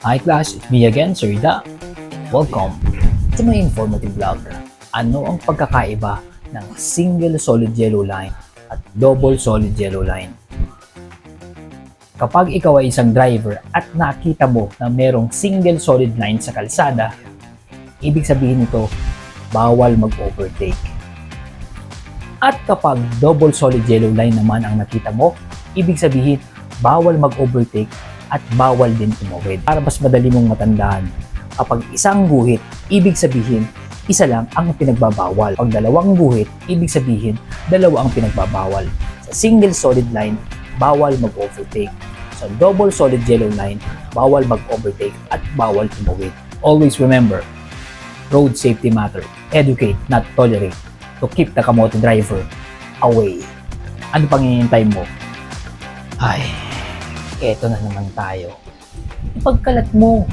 Hi class, it's me again, Sir Da. Welcome to my informative vlog. Ano ang pagkakaiba ng single solid yellow line at double solid yellow line? Kapag ikaw ay isang driver at nakita mo na merong single solid line sa kalsada, ibig sabihin nito, bawal mag-overtake. At kapag double solid yellow line naman ang nakita mo, ibig sabihin, bawal mag-overtake at bawal din tumawid. Para mas madali mong matandaan, kapag isang guhit, ibig sabihin, isa lang ang pinagbabawal. Pag dalawang guhit, ibig sabihin, dalawa ang pinagbabawal. Sa single solid line, bawal mag-overtake. Sa double solid yellow line, bawal mag-overtake at bawal tumawid. Always remember, road safety matter. Educate, not tolerate. To keep the kamote driver away. Ano pang hinihintay mo? Ay, eto na naman tayo. Ipagkalat mo.